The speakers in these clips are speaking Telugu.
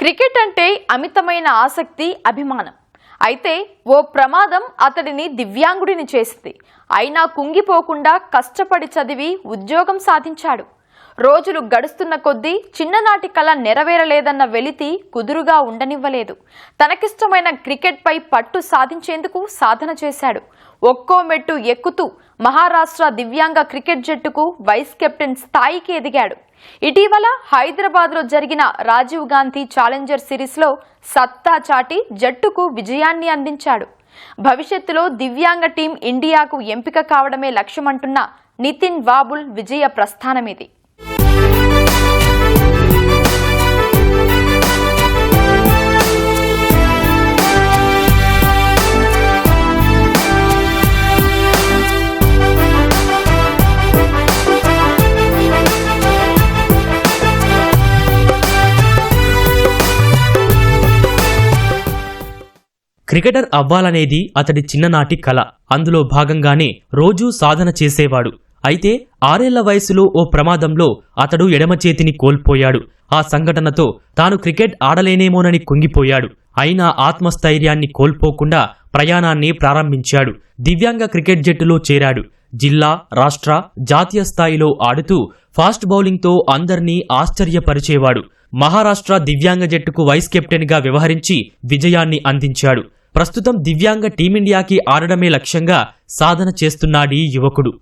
క్రికెట్ అంటే అమితమైన ఆసక్తి అభిమానం. అయితే ఓ ప్రమాదం అతడిని దివ్యాంగుడిని చేసింది. అయినా కుంగిపోకుండా కష్టపడి చదివి ఉద్యోగం సాధించాడు. రోజులు గడుస్తున్న కొద్దీ చిన్ననాటి కళ నెరవేరలేదన్న వెలితి కుదురుగా ఉండనివ్వలేదు. తనకిష్టమైన క్రికెట్పై పట్టు సాధించేందుకు సాధన చేశాడు. ఒక్కో మెట్టు ఎక్కుతూ మహారాష్ట్ర దివ్యాంగ క్రికెట్ జట్టుకు వైస్ కెప్టెన్ స్థాయికి ఎదిగాడు. ఇటీవల హైదరాబాద్లో జరిగిన రాజీవ్ గాంధీ ఛాలెంజర్ సిరీస్లో సత్తా చాటి జట్టుకు విజయాన్ని అందించాడు. భవిష్యత్తులో దివ్యాంగ టీం ఇండియాకు ఎంపిక కావడమే లక్ష్యమంటున్న నితిన్ వాబుల్ విజయ ప్రస్థానమిది. క్రికెటర్ అవ్వాలనేది అతడి చిన్ననాటి కల. అందులో భాగంగానే రోజూ సాధన చేసేవాడు. అయితే ఆరేళ్ళ వయసులో ఓ ప్రమాదంలో అతడు ఎడమ చేతిని కోల్పోయాడు. ఆ సంఘటనతో తాను క్రికెట్ ఆడలేనేమోనని కుంగిపోయాడు. అయినా ఆత్మస్థైర్యాన్ని కోల్పోకుండా ప్రయాణాన్ని ప్రారంభించాడు. దివ్యాంగ క్రికెట్ జట్టులో చేరాడు. జిల్లా రాష్ట్ర జాతీయ స్థాయిలో ఆడుతూ ఫాస్ట్ బౌలింగ్తో అందర్నీ ఆశ్చర్యపరిచేవాడు. మహారాష్ట్ర దివ్యాంగ జట్టుకు వైస్ కెప్టెన్గా వ్యవహరించి విజయాన్ని అందించాడు. ప్రస్తుతం దివ్యాంగ టీమిండియాకి ఆడడమే లక్ష్యంగా సాధన చేస్తున్నాడీ యువకుడు.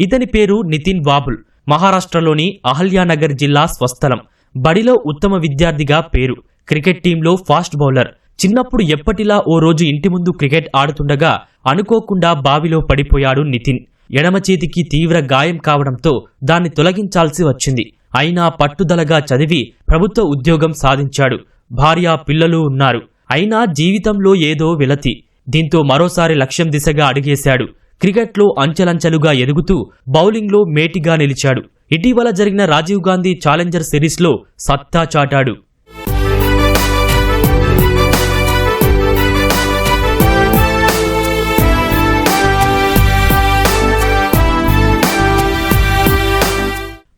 ఇతని పేరు నితిన్ వాబుల్ మహారాష్ట్రలోని అహల్యానగర్ జిల్లా స్వస్థలం. బడిలో ఉత్తమ విద్యార్థిగా పేరు. క్రికెట్ టీంలో ఫాస్ట్ బౌలర్. చిన్నప్పుడు ఎప్పటిలా ఓ రోజు ఇంటి ముందు క్రికెట్ ఆడుతుండగా అనుకోకుండా బావిలో పడిపోయాడు నితిన్. ఎడమ చేతికి తీవ్ర గాయం కావడంతో దాన్ని తొలగించాల్సి వచ్చింది. అయినా పట్టుదలగా చదివి ప్రభుత్వ ఉద్యోగం సాధించాడు. భార్య పిల్లలు ఉన్నారు. అయినా జీవితంలో ఏదో విలతి. దీంతో మరోసారి లక్ష్యం దిశగా అడిగేశాడు. క్రికెట్లో అంచెలంచెలుగా ఎదుగుతూ బౌలింగ్లో మేటిగా నిలిచాడు. ఇటీవల జరిగిన రాజీవ్ గాంధీ ఛాలెంజర్ సిరీస్లో సత్తా చాటాడు.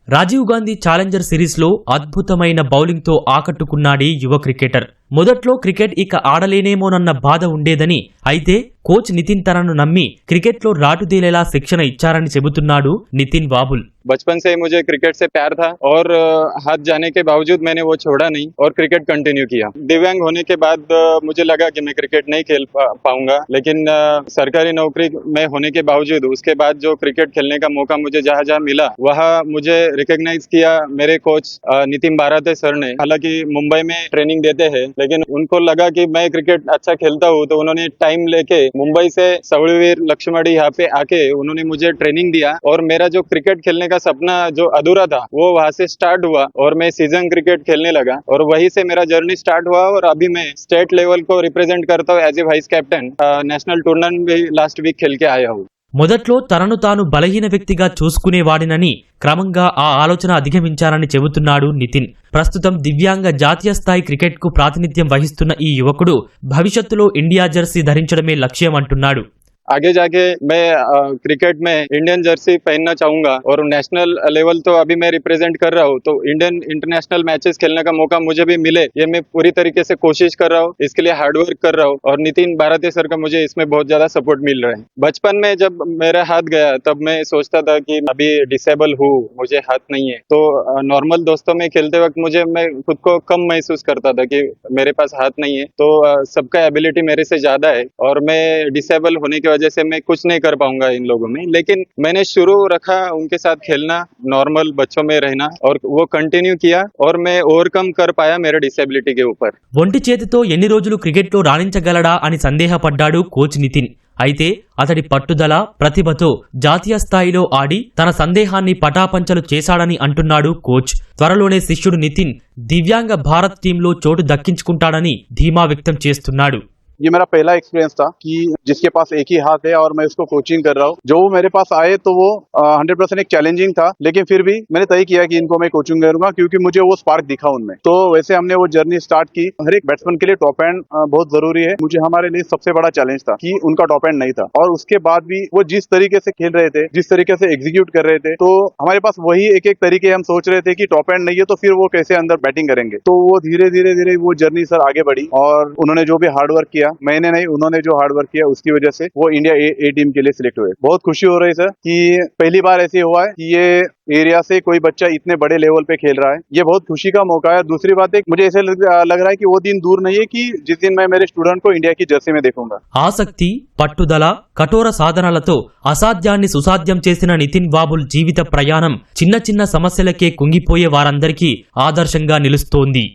రాజీవ్ గాంధీ ఛాలెంజర్ సిరీస్లో అద్భుతమైన బౌలింగ్తో ఆకట్టుకున్నాడీ యువ క్రికెటర్. మొదట్లో క్రికెట్ ఇక ఆడలేనేమోనన్న బాధ ఉండేదని అయితే కోచ్ నితిన్ తనను నమ్మి క్రికెట్లో రాటుదేలేలా శిక్షణ ఇచ్చారని చెబుతున్నాడు నితిన్ వాబుల్ बचपन से ही मुझे क्रिकेट से प्यार था और अ, हाथ जाने के बावजूद मैंने वो छोड़ा नहीं और क्रिकेट कंटिन्यू किया दिव्यांग होने के बाद अ, मुझे लगा कि मैं क्रिकेट नहीं खेल पा, पाऊंगा लेकिन अ, सरकारी नौकरी में होने के बावजूद उसके बाद जो क्रिकेट खेलने का मौका मुझे जहाँ जहाँ मिला वहाँ मुझे रिकॉग्नाइज किया मेरे coach uh, Nitin Barate sir ने हालांकि मुंबई में ट्रेनिंग देते हैं लेकिन उनको लगा कि मैं क्रिकेट अच्छा खेलता हूँ तो उन्होंने टाइम लेके मुंबई से सवड़वीर लक्ष्मणी यहाँ पे आके उन्होंने मुझे ट्रेनिंग दिया और मेरा जो क्रिकेट खेलने का सपना जो अधूरा था, वो वहाँ से स्टार्ट हुआ और मैं सीज़न क्रिकेट खेलने लगा और वहीं से मेरा जर्नी स्टार्ट हुआ और अभी मैं स्टेट लेवल को रिप्रेजेंट करता हूँ as a vice captain national tournament भी लास्ट वीक खेल के आया हूँ। మొదట్లో తనను తాను బలహీన వ్యక్తిగా చూసుకునేవాడినని క్రమంగా ఆ ఆలోచన అధిగమించారని చెబుతున్నాడు నితిన్. ప్రస్తుతం దివ్యాంగ జాతీయ స్థాయి క్రికెట్కు ప్రాతినిధ్యం వహిస్తున్న ఈ యువకుడు భవిష్యత్తులో ఇండియా జెర్సీ ధరించడమే లక్ష్యం అంటున్నాడు आगे जाके मैं क्रिकेट में इंडियन जर्सी पहनना चाहूँगा और नेशनल लेवल तो अभी मैं रिप्रेजेंट कर रहा हूँ तो इंडियन इंटरनेशनल मैचेस खेलने का मौका मुझे भी मिले, ये मैं पूरी तरीके से कोशिश कर रहा हूँ, इसके लिए हार्डवर्क कर रहा हूँ और नितिन भारती सर का मुझे इसमें बहुत ज़्यादा सपोर्ट मिल रहा है। बचपन में जब मेरा हाथ गया, तब मैं सोचता था कि अभी डिसेबल हूँ, मुझे हाथ नहीं है। तो नॉर्मल दोस्तों में खेलते वक्त मुझे, मैं खुद को कम महसूस करता था कि मेरे पास हाथ नहीं है। तो सबका एबिलिटी मेरे से ज़्यादा है और मैं डिसेबल होने की वजह से मैं कुछ नहीं कर पाऊंगा इन लोगों में लेकिन मैंने शुरू रखा उनके साथ खेलना नॉर्मल बच्चों में रहना और वो कंटिन्यू किया और मैं ओवरकम कर पाया मेरे डिसेबिलिटी के ऊपर ఒంటి చేతితో ఎన్ని రోజులు క్రికెట్లో రాణించగలడా అని సందేహపడ్డాడు కోచ్ నితిన్ అయితే అతడి పట్టుదల ప్రతిభతో జాతీయ స్థాయిలో ఆడి తన సందేహాన్ని పటాపంచలు చేశాడని అంటున్నాడు కోచ్ త్వరలోనే శిష్యుడు నితిన్ దివ్యాంగ భారత్ టీంలో చోటు దక్కించుకుంటాడని ధీమా వ్యక్తం చేస్తున్నాడు ये मेरा पहला एक्सपीरियंस था कि जिसके पास एक ही हाथ है और मैं उसको कोचिंग कर रहा हूँ। जो मेरे पास आए तो वो हंड्रेड परसेंट एक चैलेंजिंग था, लेकिन फिर भी मैंने तय किया कि इनको मैं कोचिंग करूँगा क्योंकि मुझे वो स्पार्क दिखा उनमें। तो वैसे हमने वो जर्नी स्टार्ट की। हर एक बैट्समैन के लिए टॉप एंड बहुत ज़रूरी है। मुझे हमारे लिए सबसे बड़ा चैलेंज था कि उनका टॉप एंड नहीं था। और उसके बाद भी वो जिस तरीके से खेल रहे थे, जिस तरीके से एग्जीक्यूट कर रहे थे तो हमारे पास वही एक एक तरीके हम सोच रहे थे कि टॉप एंड नहीं है तो फिर वो कैसे अंदर बैटिंग करेंगे। तो वो धीरे धीरे धीरे वो जर्नी सर आगे बढ़ी और उन्होंने जो भी हार्ड वर्क किया मैंने नहीं उन्होंने जो हार्ड वर्क किया उसकी वजह से वो इंडिया ए, ए टीम के लिए सिलेक्ट हुए बहुत खुशी हो रही सर कि पहली बार ऐसे हुआ है कि ये एरिया से कोई बच्चा इतने बड़े लेवल पे खेल रहा है ये बहुत खुशी का मौका है दूसरी बात है मुझे ऐसे लग लग रहा है कि वो दिन दूर नहीं है कि जिस दिन मैं मेरे स्टूडेंट को इंडिया की जर्सी में देखूंगा ఆసక్తి పట్టుదల కఠోర సాధనాలతో అసాధ్యాన్ని సుసాధ్యం చేసిన నితిన్ బాబుల్ జీవిత ప్రయాణం చిన్న చిన్న సమస్యలకే కుంగిపోయే వారందరికీ ఆదర్శంగా నిలుస్తోంది